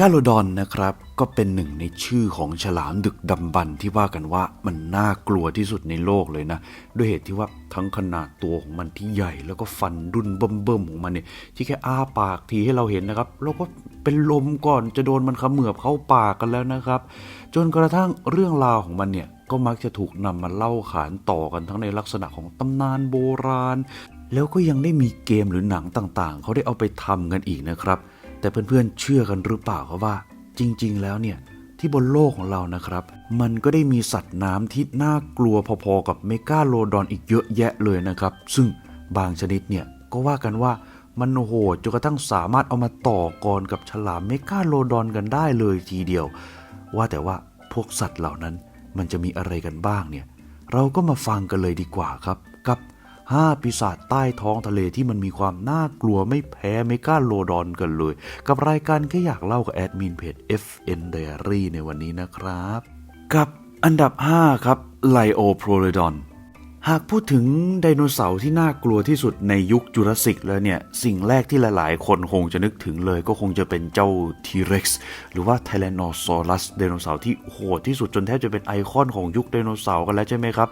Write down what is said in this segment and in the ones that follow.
กาโลดอนนะครับก็เป็นหนึ่งในชื่อของฉลามดึกดำบรรที่ว่ากันว่ามันน่ากลัวที่สุดในโลกเลยนะ ด้วยเหตุที่ว่าทั้งขนาดตัวของมันที่ใหญ่ แล้วก็ฟันดุนเบิ่มๆของมันเนี่ยที่แค่อ้าปากทีให้เราเห็นนะครับเราก็เป็นลมก่อนจะโดนมันเขมือบเข้าปากกันแล้วนะครับ จนกระทั่งเรื่องราวของมันเนี่ยก็มักจะถูกนำมาเล่าขานต่อกันทั้งในลักษณะของตำนานโบราณ แล้วก็ยังได้มีเกมหรือหนังต่างๆ เขาได้เอาไปทำกันอีกนะครับ แต่เพื่อนๆเชื่อกันหรือเปล่าครับว่า จริง ๆ แล้วเนี่ยที่บนโลกของเรานะครับ มันก็ได้มีสัตว์น้ำที่น่ากลัวพอๆกับเมกาโลดอนอีกเยอะแยะเลยนะครับ ซึ่งบางชนิดเนี่ยก็ว่ากันว่ามันโหดจนกระทั่งสามารถเอามาต่อกรกับฉลามเมกาโลดอนกันได้เลยทีเดียว ว่าแต่ว่าพวกสัตว์เหล่านั้นมันจะมีอะไรกันบ้างเนี่ย เราก็มาฟังกันเลยดีกว่าครับ กับ5ปีศาจใต้ท้องทะเลที่มันมีความน่ากลัวไม่แพ้เมกาโลดอนกันเลย กับรายการแค่อยากเล่ากับแอดมินเพจ FN Diary ในวันนี้นะครับ กับอันดับ 5 ครับไลโอโพลดอนหากพูดถึงไดโนเสาร์ที่น่ากลัวที่สุดในยุคจูราสสิกแล้วเนี่ย สิ่งแรกที่หลายๆ คนคงจะนึกถึงเลยก็คงจะเป็นเจ้าทีเร็กซ์หรือว่าไทแรนโนซอรัสไดโนเสาร์ที่โหดที่สุดจนแทบจะเป็นไอคอนของยุคไดโนเสาร์กันแล้วใช่ไหมครับ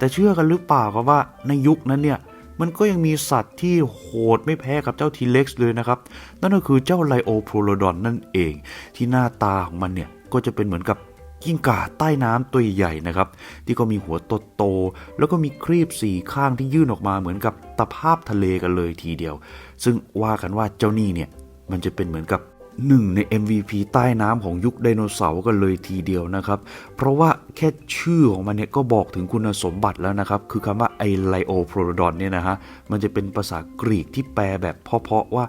แต่เชื่อกันหรือเปล่าครับว่าในยุคนั้นเนี่ยมันก็ยังมีสัตว์ที่โหดไม่แพ้กับเจ้าทีเล็กซ์เลยนะครับ นั่นก็คือเจ้าไลโอโพลดอนนั่นเอง ที่หน้าตาของมันเนี่ยก็จะเป็นเหมือนกับกิ้งก่าใต้น้ำตัวใหญ่นะครับ ที่ก็มีหัวโตๆแล้วก็มีครีบสี่ข้างที่ยื่นออกมาเหมือนกับตะภาพทะเลกันเลยทีเดียว ซึ่งว่ากันว่าเจ้านี่เนี่ยมันจะเป็นเหมือนกับ หนึ่งใน MVP ใต้น้ำของยุคไดโนเสาร์กันเลยทีเดียวนะครับ เพราะว่าแค่ชื่อของมันเนี่ยก็บอกถึงคุณสมบัติแล้วนะครับ คือคำว่าไอไลโอโพลดอนเนี่ยนะฮะ มันจะเป็นภาษากรีกที่แปลแบบเพาะๆว่า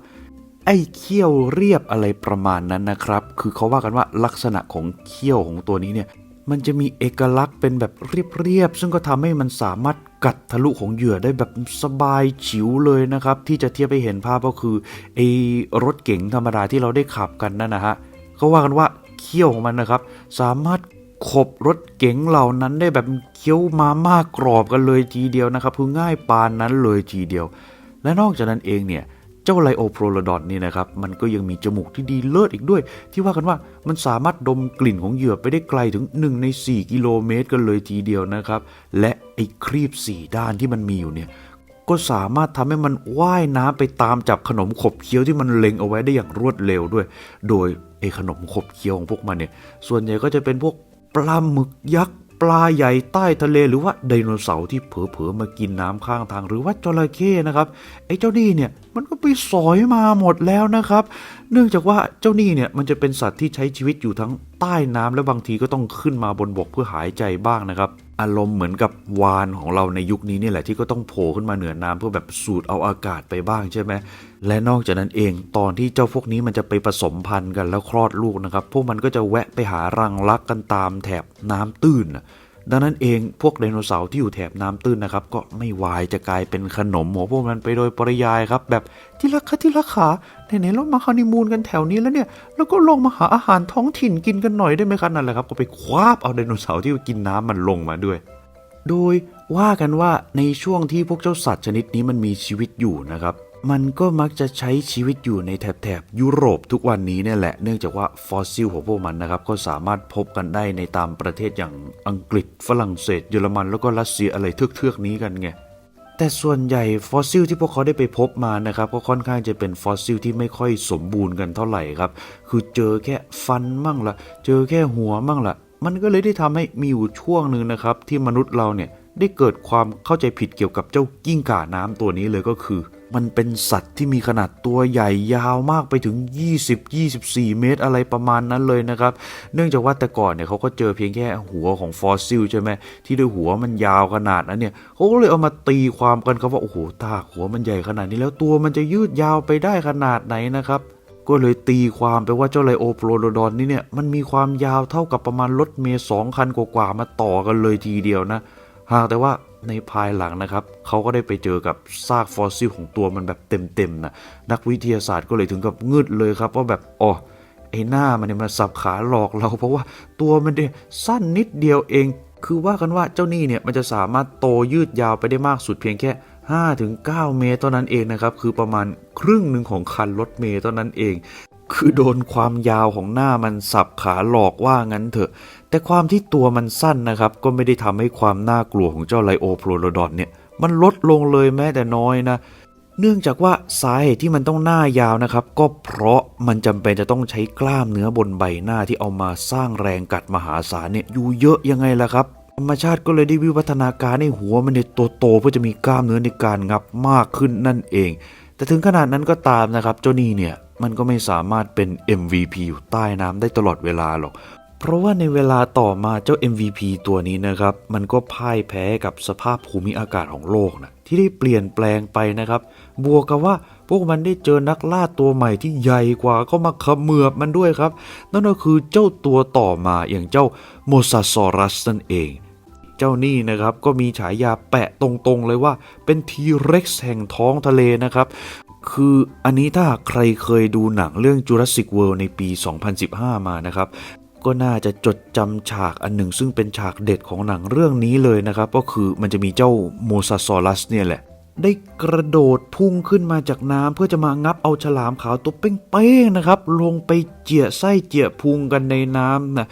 ไอ้เขี้ยวเรียบอะไรประมาณนั้นนะครับ คือเขาว่ากันว่าลักษณะของเขี้ยวของตัวนี้เนี่ย มันจะมีเอกลักษณ์เป็นแบบเรียบๆ ซึ่งก็ทำให้มันสามารถ กัดทะลุของเหยื่อได้แบบสบายฉิวเลยนะครับ ที่จะเทียบไปเห็นภาพก็คือไอ้รถเก๋งธรรมดาที่เราได้ขับกันนั่นนะฮะเขาว่ากันว่าเขี้ยวของมันนะครับ สามารถขบรถเก๋งเหล่านั้นได้แบบเคี้ยวมามากกรอบกันเลยทีเดียวนะครับคือง่ายปานนั้นเลยทีเดียว และนอกจากนั้นเองเนี่ยเจ้าไลโอโพลดอนนี่นะครับมันก็ยังมีจมูกที่ดีเลิศอีกด้วย ที่ว่ากันว่ามันสามารถดมกลิ่นของเหยื่อไปได้ไกลถึง 1 ใน 4 กิโลเมตรกันเลยทีเดียวนะครับ และไอ้ครีบสี่ด้านที่มันมีอยู่เนี่ย ก็สามารถทำให้มันว่ายน้ำไปตามจับขนมขบเคี้ยวที่มันเล็งเอาไว้ได้อย่างรวดเร็วด้วย โดยไอ้ขนมขบเคี้ยวของพวกมันเนี่ย ส่วนใหญ่ก็จะเป็นพวกปลาหมึกยักษ์ปลาใหญ่ใต้ทะเลหรือว่าไดโนเสาร์ที่เผลอๆมากินน้ำข้างทางหรือว่าจระเข้นะครับไอ้เจ้านี่เนี่ยมันก็ไปสอยมาหมดแล้วนะครับ เนื่องจากว่าเจ้านี่เนี่ยมันจะเป็นสัตว์ที่ใช้ชีวิตอยู่ทั้งใต้น้ำและบางทีก็ต้องขึ้นมาบนบกเพื่อหายใจบ้างนะครับ อารมณ์เหมือนกับวานของเราในยุคนี้นี่แหละที่ก็ต้องโผล่ขึ้นมาเหนือน้ำเพื่อแบบสูดเอาอากาศไปบ้างใช่ไหมและนอกจากนั้นเองตอนที่เจ้าพวกนี้มันจะไปผสมพันธุ์กันแล้วคลอดลูกนะครับ พวกมันก็จะแวะไปหารังรักกันตามแถบน้ำตื้นนะ ดังนั้นเองพวกไดโนเสาร์ที่อยู่แถบน้ำตื้นนะครับ ก็ไม่วายจะกลายเป็นขนมของพวกมันไปโดยปริยายครับ แบบที่รักคะที่รักขาไหนๆเรามาฮันนีมูนกันแถวนี้แล้วเนี่ยแล้วก็ลงมาหาอาหารท้องถิ่นกินกันหน่อยได้ไหมครับนั่นแหละครับ ก็ไปคว้าบเอาไดโนเสาร์ที่กินน้ำมันลงมาด้วย โดยว่ากันว่าในช่วงที่พวกเจ้าสัตว์ชนิดนี้มันมีชีวิตอยู่นะครับ มันก็มักจะใช้ชีวิตอยู่ในแถบแถบยุโรปทุกวันนี้เนี่ยแหละ เนื่องจากว่าฟอสซิลของพวกมันนะครับ ก็สามารถพบกันได้ในตามประเทศอย่างอังกฤษ ฝรั่งเศส เยอรมันแล้วก็รัสเซียอะไรเทือกๆนี้กันไงแต่ส่วนใหญ่ฟอสซิลที่พวกเขาได้ไปพบมานะครับก็ค่อนข้างจะเป็นฟอสซิลที่ไม่ค่อยสมบูรณ์กันเท่าไหร่ครับ คือเจอแค่ฟันมั่งละเจอแค่หัวมั่งละมันก็เลยได้ทำให้มีอยู่ช่วงหนึ่งนะครับ ที่มนุษย์เราเนี่ยได้เกิดความเข้าใจผิดเกี่ยวกับเจ้ากิ้งก่าน้ำตัวนี้เลยก็คือ มันเป็นสัตว์ที่มีขนาดตัวใหญ่ยาวมากไปถึง 20-24 เมตรอะไรประมาณนั้นเลยนะครับ เนื่องจากว่าแต่ก่อนเนี่ยเขาก็เจอเพียงแค่หัวของฟอสซิลใช่ไหมที่ด้วยหัวมันยาวขนาดนั้นเนี่ยเขาก็เลยเอามาตีความกันครับว่าโอ้โหตาหัวมันใหญ่ขนาดนี้แล้วตัวมันจะยืดยาวไปได้ขนาดไหนนะครับก็เลยตีความไปว่าเจ้าไลโอโพลโดดอนนี่เนี่ยมันมีความยาวเท่ากับประมาณรถเมย์สองคันกว่าๆมาต่อกันเลยทีเดียวนะ หากแต่ว่า ในภายหลังนะครับเขาก็ได้ไปเจอกับซากฟอสซิลของตัวมันแบบเต็มๆนะนักวิทยาศาสตร์ก็เลยถึงกับงึดเลยครับว่าแบบอ๋อไอ้หน้ามันเนี่ยมันสับขาหลอกเรา เพราะว่าตัวมันเนี่ยสั้นนิดเดียวเอง คือว่ากันว่าเจ้านี่เนี่ยมันจะสามารถโตยืดยาวไปได้มากสุดเพียงแค่5-9 เมตรเท่านั้นเองนะครับ คือประมาณครึ่งหนึ่งของคันรถเมย์เท่านั้นเอง คือโดนความยาวของหน้ามันสับขาหลอกว่างั้นเถอะ แต่ความที่ตัวมันสั้นนะครับ ก็ไม่ได้ทำให้ความน่ากลัวของเจ้าไลโอโพโลดอนเนี่ย มันลดลงเลยแม้แต่น้อยนะ เนื่องจากว่าสาเหตุที่มันต้องหน้ายาวนะครับ ก็เพราะมันจำเป็นจะต้องใช้กล้ามเนื้อบนใบหน้าที่เอามาสร้างแรงกัดมหาศาลเนี่ยอยู่เยอะยังไงล่ะครับธรรมชาติก็เลยได้วิวัฒนาการให้หัวมันเนี่ยโตๆเพื่อจะมีกล้ามเนื้อในการงับมากขึ้นนั่นเอง แต่ถึงขนาดนั้นก็ตามนะครับเจ้านี่เนี่ย มันก็ไม่สามารถเป็น MVP อยู่ใต้น้ำได้ตลอดเวลาหรอก เพราะว่าในเวลาต่อมาเจ้า MVP ตัวนี้นะครับ มันก็พ่ายแพ้กับสภาพภูมิอากาศของโลกนะที่ได้เปลี่ยนแปลงไปนะครับ บวกกับว่าพวกมันได้เจอนักล่าตัวใหม่ที่ใหญ่กว่าก็มาเขมือบมันด้วยครับ นั่นก็คือเจ้าตัวต่อมาอย่างเจ้าโมซาซอรัสนั่นเองเจ้านี่นะครับก็มีฉายาแปะตรงๆเลยว่าเป็นทีเร็กซ์แห่งท้องทะเลนะครับ คืออันนี้ถ้าหากใครเคยดูหนังเรื่อง Jurassic World ในปี 2015 มานะครับ ก็น่าจะจดจำฉากอันหนึ่งซึ่งเป็นฉากเด็ดของหนังเรื่องนี้เลยนะครับ ก็คือมันจะมีเจ้าโมซาซอรัสเนี่ยแหละ ได้กระโดดพุ่งขึ้นมาจากน้ำเพื่อจะมางับเอาฉลามขาวตัวเป้งๆนะครับ ลงไปเจียไส้เจียพุงกันในน้ำนะ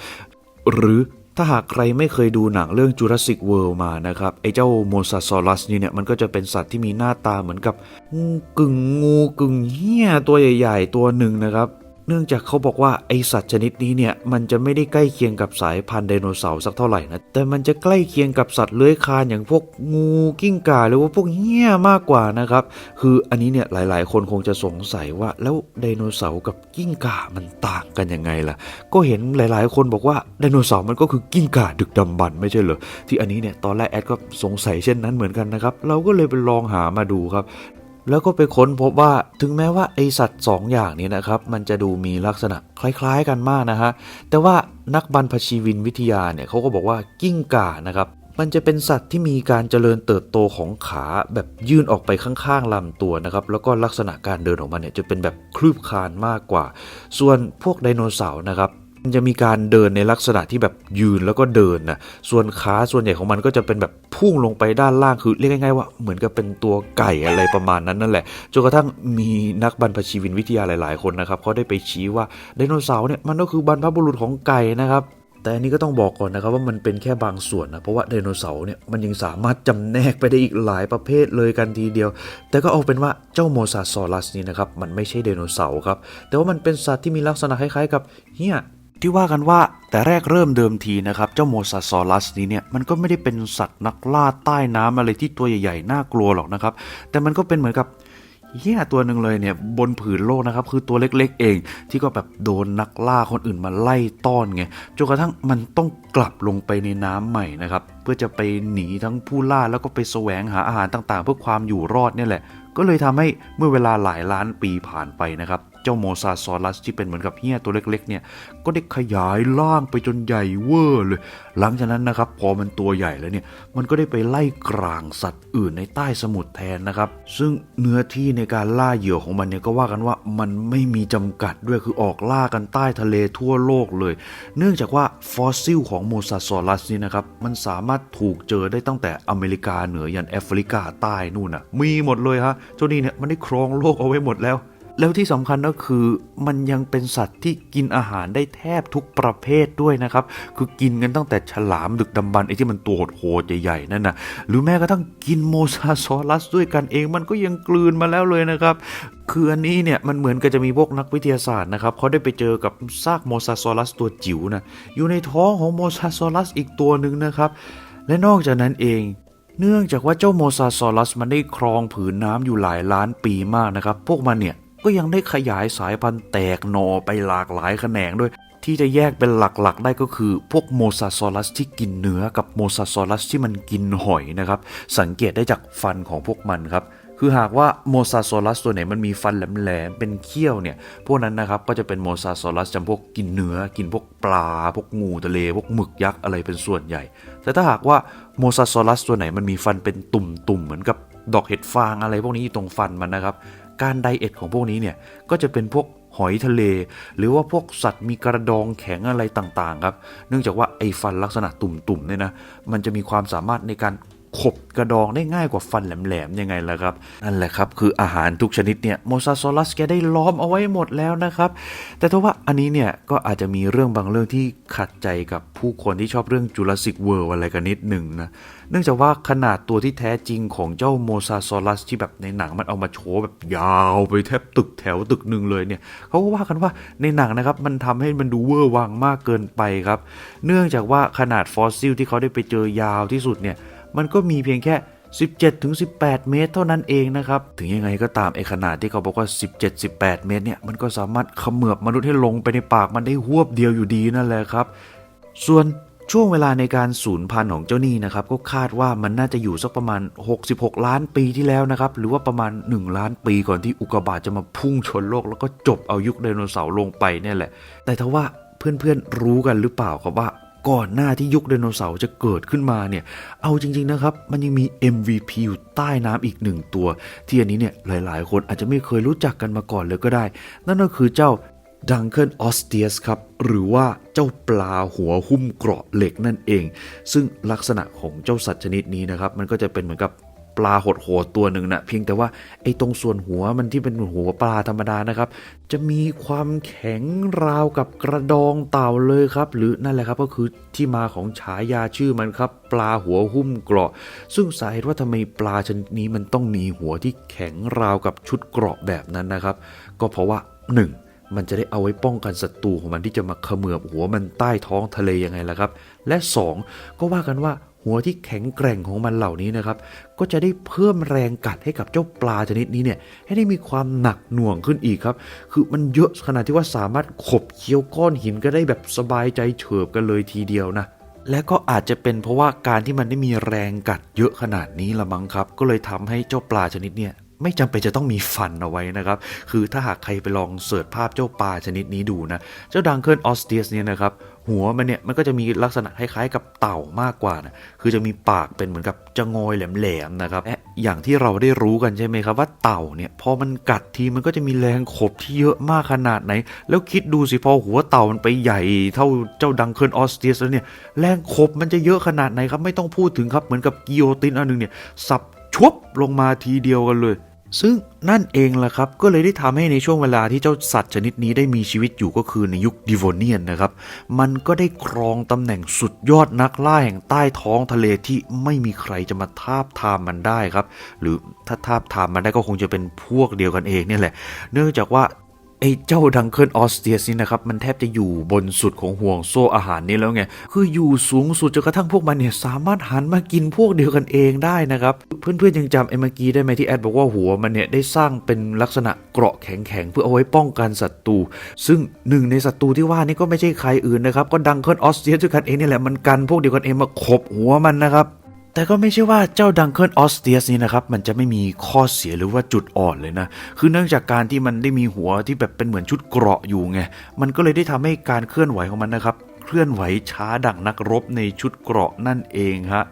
หรือ ถ้าหากใครไม่เคยดูหนังเรื่อง Jurassic World มานะครับ ไอ้เจ้าโมซาซอรัสนี่เนี่ย มันก็จะเป็นสัตว์ที่มีหน้าตาเหมือนกับงูกึ่งงูกึ่งเหี้ยตัวใหญ่ ๆ ตัวหนึ่งนะครับ เนื่องจากเขาบอกว่าไอสัตว์ชนิดนี้เนี่ยมันจะไม่ได้ใกล้เคียงกับสายพันธุ์ไดโนเสาร์สักเท่าไหร่นะแต่มันจะใกล้เคียงกับสัตว์เลื้อยคลานอย่างพวกงูกิ้งก่าหรือว่าพวกเหี้ยมากกว่านะครับคืออันนี้เนี่ยหลาย ๆ คนคงจะสงสัยว่าแล้วไดโนเสาร์กับกิ้งก่ามันต่างกันยังไงล่ะ ก็เห็นหลาย ๆ คนบอกว่าไดโนเสาร์มันก็คือกิ้งก่าดึกดำบรรไม่ใช่เหรอที่อันนี้เนี่ยตอนแรกแอดก็สงสัยเช่นนั้นเหมือนกันนะครับเราก็เลยไปลองหามาดูครับ แล้วก็ไปค้นพบว่าถึงแม้ว่าไอสัตว์สองอย่างนี้นะครับ มันจะดูมีลักษณะคล้ายๆกันมากนะฮะ แต่ว่านักบรรพชีวินวิทยาเนี่ยเขาก็บอกว่ากิ้งก่านะครับ มันจะเป็นสัตว์ที่มีการเจริญเติบโตของขาแบบยื่นออกไปข้างๆลำตัวนะครับ แล้วก็ลักษณะการเดินของมันเนี่ยจะเป็นแบบคลืบคลานมากกว่า ส่วนพวกไดโนเสาร์นะครับ มันจะมีการเดินในลักษณะที่แบบยืนแล้วก็เดินนะส่วนขาส่วนใหญ่ของมันก็จะเป็นแบบพุ่งลงไปด้านล่างคือเรียกง่ายๆว่าเหมือนกับเป็นตัวไก่อะไรประมาณนั้นนั่นแหละจนกระทั่งมีนักบรรพชีวินวิทยาหลาย ๆ คนนะครับเขาได้ไปชี้ว่าไดโนเสาร์เนี่ยมันก็คือบรรพบุรุษของไก่นะครับแต่อันนี้ก็ต้องบอกก่อนนะครับว่ามันเป็นแค่บางส่วนนะเพราะว่าไดโนเสาร์เนี่ยมันยังสามารถจำแนกไปได้อีกหลายประเภทเลยกันทีเดียว แต่ก็เอาเป็นว่าเจ้าโมซาซอรัสนี่นะครับมันไม่ใช่ไดโนเสาร์ครับแต่ว่ามันเป็นสัตว์ที่มีลักษณะคล้ายๆกับเฮีย ที่ว่ากันว่าแต่แรกเริ่มเดิมทีนะครับเจ้าโมซาซอรัสนี้เนี่ยมันก็ไม่ได้เป็นสัตว์นักล่าใต้น้ำอะไรที่ตัวใหญ่ๆน่ากลัวหรอกนะครับ แต่มันก็เป็นเหมือนกับเหี้ยตัวหนึ่งเลยเนี่ยบนผืนโลกนะครับคือตัวเล็กๆเอง ที่ก็แบบโดนนักล่าคนอื่นมาไล่ต้อนไงจนกระทั่งมันต้องกลับลงไปในน้ำใหม่นะครับเพื่อจะไปหนีทั้งผู้ล่าแล้วก็ไปแสวงหาอาหารต่างๆ เพื่อความอยู่รอดเนี่ยแหละ ก็เลยทำให้เมื่อเวลาหลายล้านปีผ่านไปนะครับ เจ้าโมซาซอรัสที่เป็นเหมือนกับเฮี้ยตัวเล็ก ๆ เนี่ย ก็ได้ขยายล่างไปจนใหญ่เวอร์เลย หลังจากนั้นนะครับ พอมันตัวใหญ่แล้วเนี่ย มันก็ได้ไปไล่กลางสัตว์อื่นในใต้สมุทรแทนนะครับ ซึ่งเนื้อที่ในการล่าเหยื่อของมันเนี่ยก็ว่ากันว่ามันไม่มีจำกัดด้วยคือออกล่ากันใต้ทะเลทั่วโลกเลย เนื่องจากว่าฟอสซิลของโมซาซอรัสนี่นะครับมันสามารถถูกเจอได้ตั้งแต่อเมริกาเหนือยันแอฟริกาใต้นู่นน่ะมีหมดเลยฮะเจ้านี่เนี่ยมันได้ครองโลกเอาไว้หมดแล้ว แล้วที่สำคัญก็คือมันยังเป็นสัตว์ที่กินอาหารได้แทบทุกประเภทด้วยนะครับ คือกินกันตั้งแต่ฉลามดึกดำบรรพ์ไอ้ที่มันตัวโหดใหญ่ๆนั่นนะหรือแม้กระทั่งกินโมซาซอรัสด้วยกันเองมันก็ยังกลืนมาแล้วเลยนะครับคืออันนี้เนี่ยมันเหมือนกับจะมีพวกนักวิทยาศาสตร์นะครับเขาได้ไปเจอกับซากโมซาซอรัสตัวจิ๋วนะอยู่ในท้องของโมซาซอรัสอีกตัวหนึ่งนะครับ และนอกจากนั้นเองเนื่องจากว่าเจ้าโมซาซอรัสมันได้ครองผืนน้ำอยู่หลายล้านปีมากนะครับ พวกมันเนี่ย ก็ยังได้ขยายสายพันธุ์แตกหน่อไปหลากหลายแขนงด้วย ที่จะแยกเป็นหลักๆ ได้ก็คือ พวกโมซาซอรัสที่กินเนื้อกับโมซาซอรัสที่มันกินหอยนะครับ สังเกตได้จากฟันของพวกมันครับคือหากว่าโมซาซอรัสตัวไหนมันมีฟันแหลมๆเป็นเขี้ยวเนี่ย พวกนั้นนะครับก็จะเป็นโมซาซอรัสจำพวกกินเนื้อ กินพวกปลา พวกงูทะเล พวกหมึกยักษ์อะไรเป็นส่วนใหญ่ แต่ถ้าหากว่าโมซาซอรัสตัวไหนมันมีฟันเป็นตุ่มๆเหมือนกับดอกเห็ดฟางอะไรพวกนี้อยู่ตรงฟันมันนะครับ การไดเอทของพวกนี้เนี่ยก็จะเป็นพวกหอยทะเล หรือว่าพวกสัตว์มีกระดองแข็งอะไรต่างๆครับ เนื่องจากว่าไอ้ฟันลักษณะตุ่มๆเนี่ยนะมันจะมีความสามารถในการ ขบกระดองได้ง่ายกว่าฟันแหลมๆยังไงล่ะครับ นั่นแหละครับ คืออาหารทุกชนิดเนี่ยโมซาซอลัสแกได้ล้อมเอาไว้หมดแล้วนะครับ แต่ถ้าว่าอันนี้เนี่ยก็อาจจะมีเรื่องบางเรื่องที่ขัดใจกับผู้คนที่ชอบเรื่องจูราสสิกเวิร์อะไรกันนิดหนึ่งนะเนื่องจากว่าขนาดตัวที่แท้จริงของเจ้าโมซาซอลัสที่แบบในหนังมันเอามาโชว์แบบยาวไปแทบตึกแถวตึกหนึ่งเลยเนี่ยเขาก็ว่ากันว่าในหนังนะครับมันทำให้มันดูเวอร์วังมากเกินไปครับ เนื่องจากว่าขนาดฟอสซิลที่เขาได้ไปเจอยาวที่สุดเนี่ย มันก็มีเพียงแค่ 17-18 เมตร เท่านั้นเองนะครับ ถึงยังไงก็ตามไอ้ขนาดที่เขาบอกว่า 17-18 เมตรเนี่ย มันก็สามารถเขมือบมนุษย์ให้ลงไปในปากมันได้หวบเดียวอยู่ดีนั่นแหละครับ ส่วนช่วงเวลาในการสูญพันธุ์ของเจ้านี่นะครับก็คาดว่ามันน่าจะอยู่สักประมาณ 66 ล้านปีที่แล้วนะครับหรือว่าประมาณ 1 ล้านปีก่อนที่อุกกาบาตจะมาพุ่งชนโลก แล้วก็จบเอายุคไดโนเสาร์ลงไปเนี่ยแหละ แต่ทว่าเพื่อนๆรู้กันหรือเปล่าครับว่า ก่อนหน้าที่ยุคไดโนเสาร์จะเกิดขึ้นมาเนี่ย เอาจริง ๆ นะครับ มันยังมี MVP อยู่ใต้น้ำอีกหนึ่งตัว ที่อันนี้เนี่ยหลายๆ คนอาจจะไม่เคยรู้จักกันมาก่อนเลยก็ได้ นั่นก็คือเจ้าดังเคิลออสเตียสครับ หรือว่าเจ้าปลาหัวหุ้มเกราะเหล็กนั่นเอง ซึ่งลักษณะของเจ้าสัตว์ชนิดนี้นะครับ มันก็จะเป็นเหมือนกับ ปลาโหดๆตัวหนึ่งนะเพียงแต่ว่าไอ้ตรงส่วนหัวมันที่เป็นหัวปลาธรรมดานะครับ จะมีความแข็งราวกับกระดองเต่าเลยครับ หรือนั่นแหละครับก็คือที่มาของฉายาชื่อมันครับ ปลาหัวหุ้มเกราะ ซึ่งสาเหตุว่าทำไมปลาชนิดนี้มันต้องมีหัวที่แข็งราวกับชุดเกราะแบบนั้นนะครับ ก็เพราะว่าหนึ่งมันจะได้เอาไว้ป้องกันศัตรูของมันที่จะมาเขมือบหัวมันใต้ท้องทะเลยังไงล่ะครับ และ 2 ก็ว่ากันว่า หัวที่แข็งแกร่งของมันเหล่านี้นะครับ ก็จะได้เพิ่มแรงกัดให้กับเจ้าปลาชนิดนี้เนี่ย ให้ได้มีความหนักหน่วงขึ้นอีกครับ คือมันเยอะขนาดที่ว่าสามารถขบเคี้ยวก้อนหินก็ได้แบบสบายใจเฉิบกันเลยทีเดียวนะและก็อาจจะเป็นเพราะว่าการที่มันได้มีแรงกัดเยอะขนาดนี้ละมั้งครับ ก็เลยทำให้เจ้าปลาชนิดเนี่ย ไม่จำเป็นจะต้องมีฟันเอาไว้นะครับ คือถ้าหากใครไปลองเสิร์ชภาพเจ้าปลาชนิดนี้ดูนะ เจ้าดังเคิลออสเตียสเนี่ยนะครับ หัวมันเนี่ยมันก็จะมีลักษณะคล้ายๆกับเต่ามากกว่านะ คือจะมีปากเป็นเหมือนกับจะงอยแหลมๆนะครับและอย่างที่เราได้รู้กันใช่ไหมครับว่าเต่าเนี่ยพอมันกัดทีมันก็จะมีแรงขบที่เยอะมากขนาดไหน แล้วคิดดูสิพอหัวเต่ามันไปใหญ่เท่าเจ้าดังเคิลออสเตียสแล้วเนี่ยแรงขบมันจะเยอะขนาดไหนครับไม่ต้องพูดถึงครับเหมือนกับกิโยตินอันหนึงเนี่ยสับชวบลงมาทีเดียวกันเลย ซึ่งนั่นเองแหละครับ ก็เลยได้ทำให้ในช่วงเวลาที่เจ้าสัตว์ชนิดนี้ได้มีชีวิตอยู่ก็คือในยุคดิโวเนียนนะครับ มันก็ได้ครองตำแหน่งสุดยอดนักล่าแห่งใต้ท้องทะเลที่ไม่มีใครจะมาทาบทามมันได้ครับ หรือถ้าทาบทามมันได้ก็คงจะเป็นพวกเดียวกันเองเนี่ยแหละ เนื่องจากว่า ไอ้เจ้าดังเคิลออสเตียสนี่นะครับ มันแทบจะอยู่บนสุดของห่วงโซ่อาหารนี้แล้วไง คืออยู่สูงสุดจนกระทั่งพวกมันเนี่ย สามารถหันมากินพวกเดียวกันเองได้นะครับ เพื่อนๆยังจำไอ้เมื่อกี้ได้ไหมที่แอดบอกว่าหัวมันเนี่ย ได้สร้างเป็นลักษณะเกราะแข็งๆ เพื่อเอาไว้ป้องกันศัตรูซึ่งหนึ่งในศัตรูที่ว่านี่ก็ไม่ใช่ใครอื่นนะครับก็ดังเคิลออสเตียสด้วยกันเองนี่แหละมันกันพวกเดียวกันเองมาขบหัวมันนะครับ แต่ก็ไม่ใช่ว่าเจ้าดังเคิลออสเตียสนี้นะครับ มันจะไม่มีข้อเสียหรือว่าจุดอ่อนเลยนะ คือเนื่องจากการที่มันได้มีหัวที่แบบเป็นเหมือนชุดเกราะอยู่ไง มันก็เลยได้ทำให้การเคลื่อนไหวของมันนะครับ เคลื่อนไหวช้าดังนักรบในชุดเกราะนั่นเองฮะ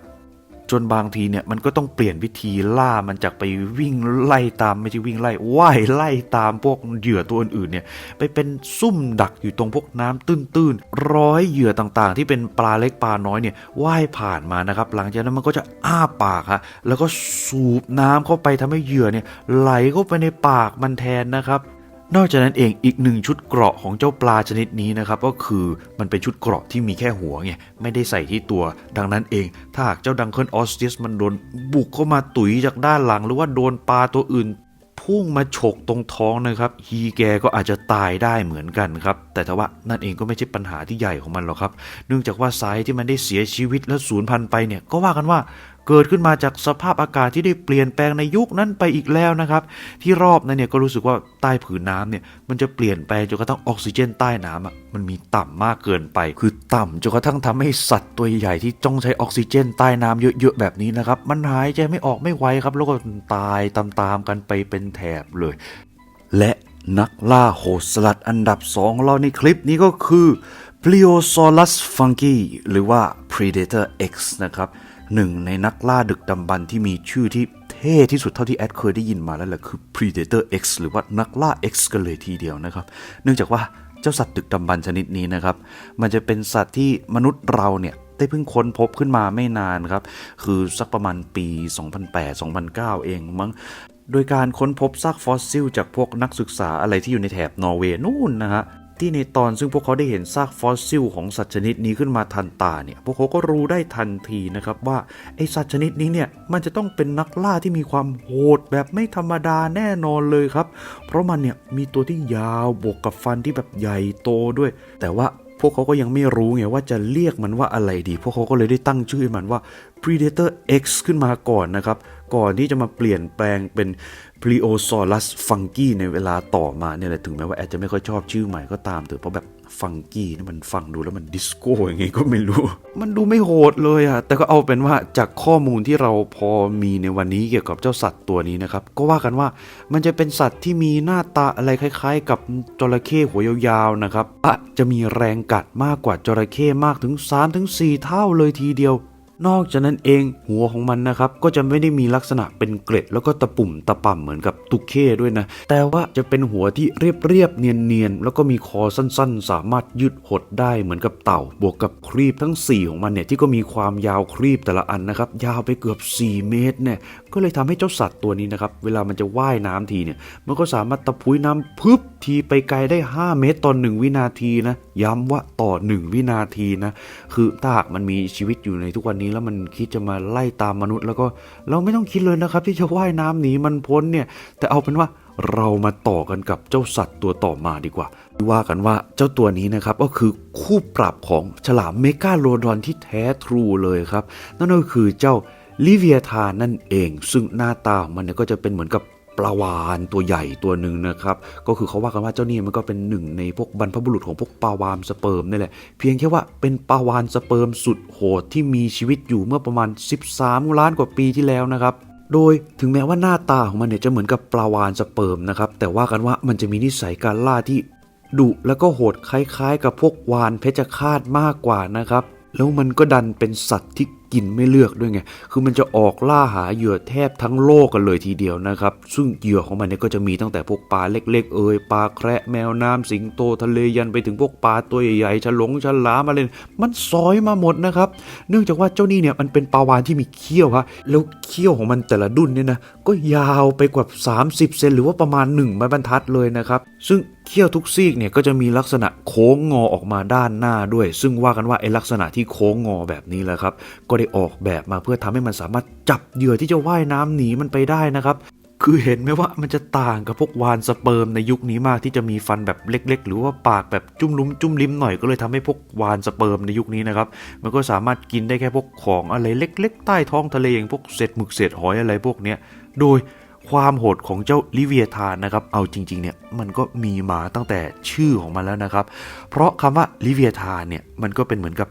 จนบางทีเนี่ยมันก็ต้องเปลี่ยนวิธีล่ามันจากไปวิ่งไล่ตามไม่ใช่วิ่งไล่ว่ายไล่ตามพวกเหยื่อตัวอื่นๆเนี่ยไปเป็นซุ่มดักอยู่ตรงพวกน้ำตื้นๆ ร้อยเหยื่อต่างๆ ที่เป็นปลาเล็กปลาน้อยเนี่ยว่ายผ่านมานะครับ หลังจากนั้นมันก็จะอ้าปากฮะแล้วก็สูบน้ำเข้าไปทำให้เหยื่อเนี่ยไหลเข้าไปในปากมันแทนนะครับ นอกจากนั้นเองอีกหนึ่งชุดเกราะของเจ้าปลาชนิดนี้นะครับ ก็คือมันเป็นชุดเกราะที่มีแค่หัวไงไม่ได้ใส่ที่ตัว ดังนั้นเอง ถ้าหากเจ้าดังเคิลออสตียสมันโดนบุกเข้ามาตุ๋ยจากด้านหลัง หรือว่าโดนปลาตัวอื่น พุ่งมาฉกตรงท้องนะครับ ฮีแกก็อาจจะตายได้เหมือนกันครับ แต่ถ้าว่านั่นเองก็ไม่ใช่ปัญหาที่ใหญ่ของมันหรอกครับ เนื่องจากว่าสายที่มันได้เสียชีวิตและสูญพันธุ์ไปเนี่ยก็ว่ากันว่า เกิดขึ้นมาจากสภาพอากาศที่ได้เปลี่ยนแปลงในยุคนั้นไปอีกแล้วนะครับ ที่รอบนั้นเนี่ยก็รู้สึกว่าใต้ผืนน้ำเนี่ยมันจะเปลี่ยนแปลงจนกระทั่งออกซิเจนใต้น้ำอะมันมีต่ำมากเกินไป คือต่ำจนกระทั่งทำให้สัตว์ตัวใหญ่ที่ต้องใช้ออกซิเจนใต้น้ำเยอะๆแบบนี้นะครับ มันหายใจไม่ออกไม่ไหวครับ แล้วก็ตายตามๆกันไปเป็นแถบเลย และนักล่าโหดสลัดอันดับสองเราในคลิปนี้ก็คือ Pliosaurus funky หรือว่า Predator X นะครับ หนึ่งในนักล่าดึกดำบรรพ์ที่มีชื่อที่เท่ที่สุดเท่าที่แอดเคยได้ยินมาแล้วแหละคือ Predator X หรือว่านักล่า X กันเลยทีเดียวนะครับ เนื่องจากว่าเจ้าสัตว์ดึกดำบรรพ์ชนิดนี้นะครับ มันจะเป็นสัตว์ที่มนุษย์เราเนี่ยได้เพิ่งค้นพบขึ้นมาไม่นานครับ คือสักประมาณปี 2008-2009 เองมั้ง โดยการค้นพบซากฟอสซิล จากพวกนักศึกษาอะไรที่อยู่ในแถบนอร์เวย์นู่นนะฮะ ที่ในตอนซึ่งพวกเขาได้เห็นซากฟอสซิลของสัตว์ชนิดนี้ขึ้นมาทันตาเนี่ยพวกเขาก็รู้ได้ทันทีนะครับว่าไอสัตว์ชนิดนี้เนี่ยมันจะต้องเป็นนักล่าที่มีความโหดแบบไม่ธรรมดาแน่นอนเลยครับ เพราะมันเนี่ยมีตัวที่ยาวบวกกับฟันที่แบบใหญ่โตด้วย แต่ว่าพวกเขาก็ยังไม่รู้ไงว่าจะเรียกมันว่าอะไรดี พวกเขาก็เลยได้ตั้งชื่อมันว่า Predator X ขึ้นมาก่อนนะครับ ก่อนที่จะมาเปลี่ยนแปลงเป็น Pleosaurus funky ในเวลาต่อมาเนี่ยแหละถึงแม้ว่าแอดจะไม่ค่อยชอบชื่อใหม่ก็ตามเถอะเพราะแบบฟังกี้นี่มันฟังดูแล้วมันดิสโก้ยังไงก็ไม่รู้ มันดูไม่โหดเลยอะแต่ก็เอาเป็นว่าจากข้อมูลที่เราพอมีในวันนี้เกี่ยวกับเจ้าสัตว์ตัวนี้นะครับ ก็ว่ากันว่ามันจะเป็นสัตว์ที่มีหน้าตาอะไรคล้าย ๆ กับจระเข้หัวยาวๆนะครับอะจะมีแรงกัดมากกว่าจระเข้มากถึง3ถึง4เท่าเลยทีเดียว นอกจากนั้นเองหัวของมันนะครับก็จะไม่ได้มีลักษณะเป็นเกล็ด แล้วก็ตะปุ่มตะป่ำเหมือนกับตุกเข้ด้วยนะ แต่ว่าจะเป็นหัวที่เรียบเรียบเนียนเนียนแล้วก็มีคอสั้นๆ สามารถยืดหดได้เหมือนกับเต่า บวกกับครีบทั้ง 4 ของมันเนี่ยที่ก็มีความยาวครีบแต่ละอันนะครับยาวไปเกือบ 4 เมตรเนี่ยก็เลยทำให้เจ้าสัตว์ตัวนี้นะครับ เวลามันจะว่ายน้ำทีเนี่ย มันก็สามารถตะพุยน้ำพึบทีไปไกลได้ 5 เมตรต่อ1วินาทีนะ ย้ำว่าต่อ 1 วินาทีนะ คือถ้าหากมันมีชีวิตอยู่ในทุกวันนี้แล้วมันคิดจะมาไล่ตามมนุษย์ แล้วก็เราไม่ต้องคิดเลยนะครับ ที่จะว่ายน้ำหนีมันพ้นเนี่ย แต่เอาเป็นว่าเรามาต่อกันกับเจ้าสัตว์ตัวต่อมาดีกว่าว่ากันว่าเจ้าตัวนี้นะครับก็คือคู่ปรับของฉลามเมกาโลดอนที่แท้ทรูเลยครับ นั่นก็คือเจ้า ลิเวียทานนั่นเอง ซึ่งหน้าตาของมันเนี่ยก็จะเป็นเหมือนกับปลาวานตัวใหญ่ตัวหนึ่งนะครับ ก็คือเขาว่ากันว่าเจ้านี่มันก็เป็นหนึ่งในพวกบรรพบุรุษของพวกปลาวานสเปิร์มนี่แหละ เพียงแค่ว่าเป็นปลาวานสเปิร์มสุดโหดที่มีชีวิตอยู่เมื่อประมาณ 13 ล้านกว่าปีที่แล้วนะครับโดยถึงแม้ว่าหน้าตาของมันเนี่ยจะเหมือนกับปลาวานสเปิร์มนะครับ แต่ว่ากันว่ามันจะมีนิสัยการล่าที่ดุแล้วก็โหดคล้ายๆ กับพวกวานเพชฌฆาตมากกว่านะครับ แล้วมันก็ดันเป็นสัตว์ที่ กินไม่เลือกด้วยไง คือมันจะออกล่าหาเหยื่อแทบทั้งโลกกันเลยทีเดียวนะครับ ซึ่งเหยื่อของมันเนี่ยก็จะมีตั้งแต่พวกปลาเล็ก ๆ เอ่ยปลาแคระแมวน้ำสิงโตทะเลยันไปถึงพวกปลาตัวใหญ่ๆฉลงฉลามมาเลยมันซอยมาหมดนะครับ เนื่องจากว่าเจ้านี่เนี่ยมันเป็นปลาวานที่มีเขี้ยวฮะแล้วเขี้ยวของมันแต่ละดุนเนี่ยนะก็ยาวไปกว่า 30 เซนหรือว่าประมาณ1ไม้บรรทัดเลยนะครับ ซึ่ง เขี้ยวทุกซีกเนี่ยก็จะมีลักษณะโค้งงอออกมาด้านหน้าด้วย ซึ่งว่ากันว่าไอ้ลักษณะที่โค้งงอแบบนี้แหละครับ ก็ได้ออกแบบมาเพื่อทำให้มันสามารถจับเหยื่อที่จะว่ายน้ำหนีมันไปได้นะครับคือเห็นไหมว่ามันจะต่างกับพวกวานสเปิร์มในยุคนี้มากที่จะมีฟันแบบเล็ก ๆ หรือว่าปากแบบจุ้มลุ้มจุ้มลิ้มหน่อยก็เลยทำให้พวกวานสเปิร์มในยุคนี้นะครับมันก็สามารถกินได้แค่พวกของอะไรเล็ก ๆ ใต้ท้องทะเลอย่างพวกเศษหมึกเศษหอยอะไรพวกเนี้ยโดย ความโหดของเจ้าลิเวียทานนะครับ เอาจริงๆเนี่ยมันก็มีมาตั้งแต่ชื่อของมันแล้วนะครับ เพราะคำว่าลิเวียทานเนี่ยมันก็เป็นเหมือนกับ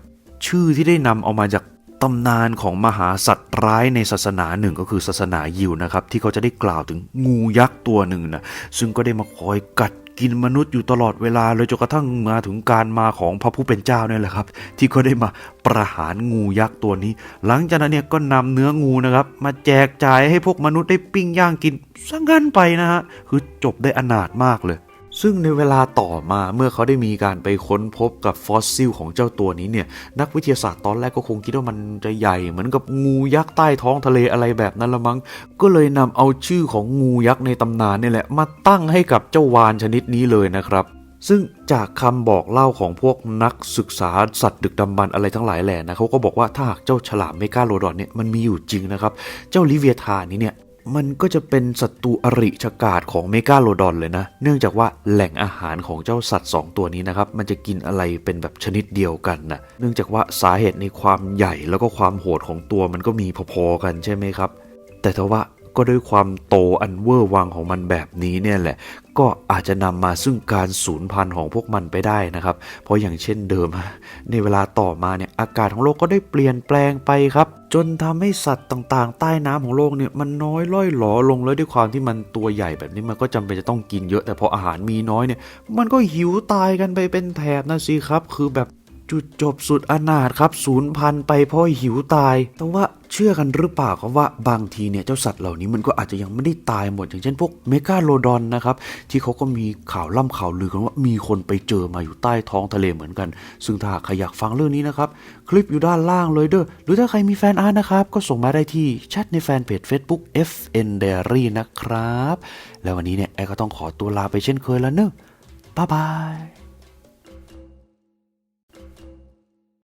ชื่อที่ได้นำเอามาจากตำนานของมหาสัตว์ร้ายในศาสนาหนึ่งก็คือศาสนายิวนะครับ ที่เขาจะได้กล่าวถึงงูยักษ์ตัวหนึ่งนะซึ่งก็ได้มาคอยกัด กินมนุษย์อยู่ตลอดเวลาเลยจนกระทั่งมาถึงการมาของพระผู้เป็นเจ้าเนี่ยแหละครับ ที่ก็ได้มาประหารงูยักษ์ตัวนี้ หลังจากนั้นเนี่ยก็นำเนื้องูนะครับ มาแจกจ่ายให้พวกมนุษย์ได้ปิ้งย่างกินสังกันไปนะฮะคือจบได้อนาถมากเลย ซึ่งในเวลาต่อมาเมื่อเขาได้มีการไปค้นพบกับฟอสซิลของเจ้าตัวนี้เนี่ยนักวิทยาศาสตร์ตอนแรกก็คงคิดว่ามันจะใหญ่เหมือนกับงูยักษ์ใต้ท้องทะเลอะไรแบบนั้นละมั้ง ก็เลยนำเอาชื่อของงูยักษ์ในตำนานนี่แหละมาตั้งให้กับเจ้าวานชนิดนี้เลยนะครับซึ่งจากคำบอกเล่าของพวกนักศึกษาสัตว์ดึกดำบรรพ์อะไรทั้งหลายแหล่นะเขาก็บอกว่าถ้าหากเจ้าฉลามเมกาโลดอนเนี่ยมันมีอยู่จริงนะครับ เจ้าลิเวียทานี้เนี่ย มันก็จะเป็นศัตรูอริชกาดของเมกาโลดอนเลยนะ เนื่องจากว่าแหล่งอาหารของเจ้าสัตว์ 2 ตัวนี้นะครับ มันจะกินอะไรเป็นแบบชนิดเดียวกันนะเนื่องจากว่าสาเหตุในความใหญ่แล้วก็ความโหดของตัวมันก็มีพอๆกันใช่ไหมครับ แต่ถ้าว่า ก็ด้วยความโตอันเวอร์วังของมันแบบนี้เนี่ยแหละ ก็อาจจะนำมาซึ่งการสูญพันธุ์ของพวกมันไปได้นะครับ เพราะอย่างเช่นเดิม ในเวลาต่อมาเนี่ยอากาศของโลกก็ได้เปลี่ยนแปลงไปครับจนทำให้สัตว์ต่างๆ ใต้น้ำของโลกเนี่ยมันน้อยล่อยหลอลงแล้วด้วยความที่มันตัวใหญ่แบบนี้มันก็จำเป็นจะต้องกินเยอะแต่พออาหารมีน้อยเนี่ย มันก็หิวตายกันไปเป็นแถบนะสิครับ คือแบบ จุดจบสุดอนาถครับศูนย์พันไปเพราะหิวตาย แต่ว่าเชื่อกันหรือเปล่าครับว่าบางทีเนี่ยเจ้าสัตว์เหล่านี้มันก็อาจจะยังไม่ได้ตายหมด อย่างเช่นพวกเมกาโลดอนนะครับที่เขาก็มีข่าวล่ำข่าวลือกันว่ามีคนไปเจอมาอยู่ใต้ท้องทะเลเหมือนกัน ซึ่งถ้าใครอยากฟังเรื่องนี้นะครับ คลิปอยู่ด้านล่างเลยเด้อหรือถ้าใครมีแฟนอาร์ตนะครับ ก็ส่งมาได้ที่แชทในแฟนเพจ Facebook FN Diary นะครับ แล้ววันนี้เนี่ยแอร์ก็ต้องขอตัวลาไปเช่นเคยแล้วเนอะบ๊ายบาย